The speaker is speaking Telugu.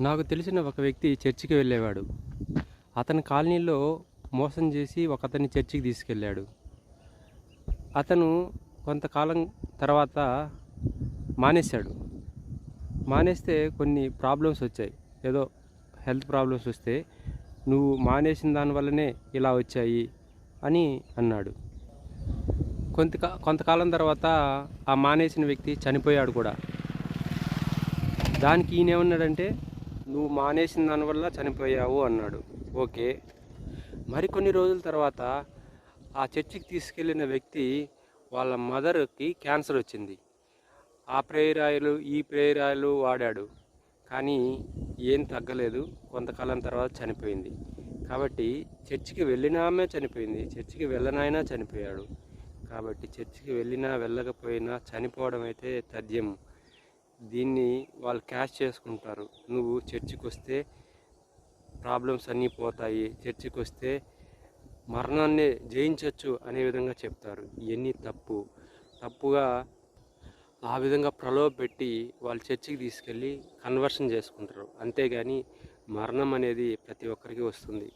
నాకు తెలిసిన ఒక వ్యక్తి చర్చికి వెళ్ళేవాడు. అతని కాలనీలో మోసం చేసి ఒక అతన్ని చర్చికి తీసుకెళ్ళాడు. అతను కొంతకాలం తర్వాత మానేశాడు. మానేస్తే కొన్ని ప్రాబ్లమ్స్ వచ్చాయి. ఏదో హెల్త్ ప్రాబ్లమ్స్ వస్తే నువ్వు మానేసిన దానివల్లనే ఇలా వచ్చాయి అని అన్నాడు. కొంత కొంతకాలం తర్వాత ఆ మానేసిన వ్యక్తి చనిపోయాడు కూడా. దానికి ఈయన ఏమన్నాడంటే నువ్వు మానేసిన దానివల్ల చనిపోయావు అన్నాడు. ఓకే. మరికొన్ని రోజుల తర్వాత ఆ చర్చికి తీసుకెళ్ళిన వ్యక్తి వాళ్ళ మదర్కి క్యాన్సర్ వచ్చింది. ఆ ప్రేరాయలు ఈ ప్రేయర్ వాడాడు. కానీ ఏం తగ్గలేదు. కొంతకాలం తర్వాత చనిపోయింది. కాబట్టి చర్చికి వెళ్ళినామే చనిపోయింది. చర్చికి వెళ్ళనైనా చనిపోయాడు. కాబట్టి చర్చికి వెళ్ళినా వెళ్ళకపోయినా చనిపోవడం అయితే తథ్యం. దీన్ని వాళ్ళు క్యాష్ చేసుకుంటారు. నువ్వు చర్చికి వస్తే ప్రాబ్లమ్స్ అన్నీ పోతాయి. చర్చికి వస్తే మరణాన్ని జయించవచ్చు అనే విధంగా చెప్తారు. ఇవన్నీ తప్పు. తప్పుగా ఆ విధంగా ప్రలోభ పెట్టి వాళ్ళు చర్చికి తీసుకెళ్ళి కన్వర్షన్ చేసుకుంటారు. అంతేగాని మరణం అనేది ప్రతి ఒక్కరికి వస్తుంది.